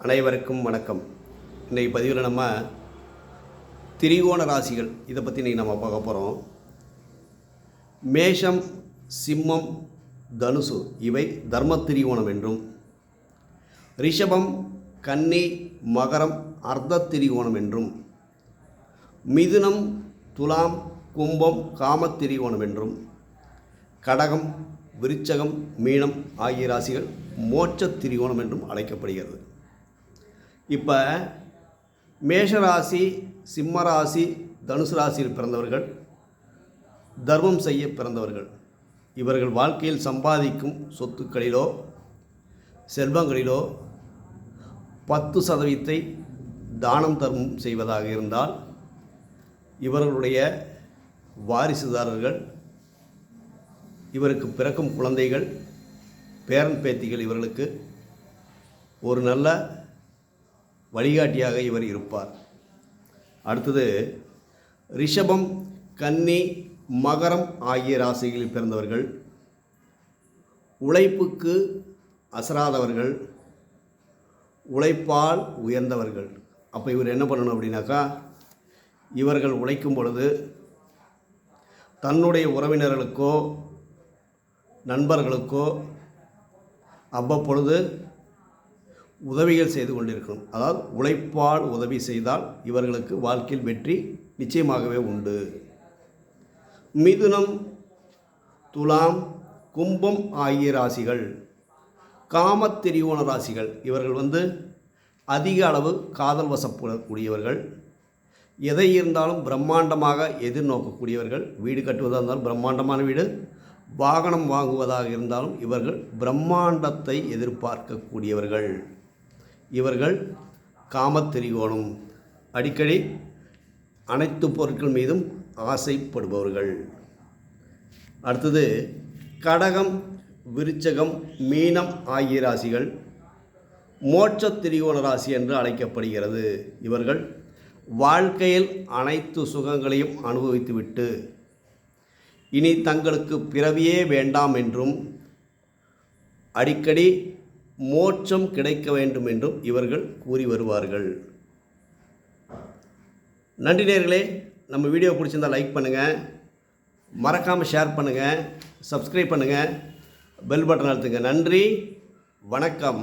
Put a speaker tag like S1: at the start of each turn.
S1: அனைவருக்கும் வணக்கம். இன்றைக்கு பதிவில் நம்ம திரிகோண ராசிகள் இதை பற்றி இன்றைக்கி நம்ம பார்க்க போகிறோம் மேஷம் சிம்மம் தனுசு இவை தர்ம திரிகோணம் என்றும் ரிஷபம் கன்னி மகரம் அர்த்த திரிகோணம் என்றும் மிதுனம் துலாம் கும்பம் காமத் திரிகோணம் என்றும் கடகம் விருச்சகம் மீனம் ஆகிய ராசிகள் மோட்ச திரிகோணம் என்றும் அழைக்கப்படுகிறது. இப்போ மேஷராசி சிம்மராசி தனுசு ராசியில் பிறந்தவர்கள் தர்மம் செய்ய பிறந்தவர்கள் இவர்கள் வாழ்க்கையில் சம்பாதிக்கும் சொத்துக்களிலோ செல்வங்களிலோ பத்து சதவீதத்தை தானம் தர்மம் செய்வதாக இருந்தால் இவர்களுடைய வாரிசுதாரர்கள் இவருக்கு பிறக்கும் குழந்தைகள் பேரன் பேத்திகள் இவர்களுக்கு ஒரு நல்ல வழிகாட்டியாக இவர் இருப்பார். அடுத்தது ரிஷபம் கன்னி மகரம் ஆகிய ராசிகளில் பிறந்தவர்கள் உழைப்புக்கு அசராதவர்கள் உழைப்பால் உயர்ந்தவர்கள். அப்போ இவர் என்ன பண்ணணும் அப்படின்னாக்கா இவர்கள் உழைக்கும் பொழுது தன்னுடைய உறவினர்களுக்கோ நண்பர்களுக்கோ அவ்வப்பொழுது உதவிகள் செய்து கொண்டிருக்கணும். அதாவது உழைப்பால் உதவி செய்தால் இவர்களுக்கு வாழ்க்கையில் வெற்றி நிச்சயமாகவே உண்டு. மிதுனம் துலாம் கும்பம் ஆகிய ராசிகள் காமத்திரிகோண ராசிகள் இவர்கள் வந்து அதிக அளவு காதல் வசப்படக்கூடியவர்கள். எதை இருந்தாலும் பிரம்மாண்டமாக எதிர்நோக்கக்கூடியவர்கள். வீடு கட்டுவதாக இருந்தாலும் பிரம்மாண்டமான வீடு. வாகனம் வாங்குவதாக இருந்தாலும் இவர்கள் பிரம்மாண்டத்தை எதிர்பார்க்கக்கூடியவர்கள். இவர்கள் காமத்திரிகோணம். அடிக்கடி அனைத்து பொருட்கள் மீதும் ஆசைப்படுபவர்கள். அடுத்தது கடகம் விருச்சகம் மீனம் ஆகிய ராசிகள் மோட்ச திரிகோண ராசி என்று அழைக்கப்படுகிறது. இவர்கள் வாழ்க்கையில் அனைத்து சுகங்களையும் அனுபவித்துவிட்டு இனி தங்களுக்கு பிறவியே வேண்டாம் என்றும் அடிக்கடி மோட்சம் கிடைக்க வேண்டும் என்றும் இவர்கள் கூறி வருவார்கள். நன்றி நேர்களே நம்ம வீடியோ பிடிச்சிருந்தா லைக் பண்ணுங்கள் மறக்காமல் ஷேர் பண்ணுங்கள் சப்ஸ்கிரைப் பண்ணுங்கள் பெல் பட்டன் அழுத்துங்க. நன்றி வணக்கம்.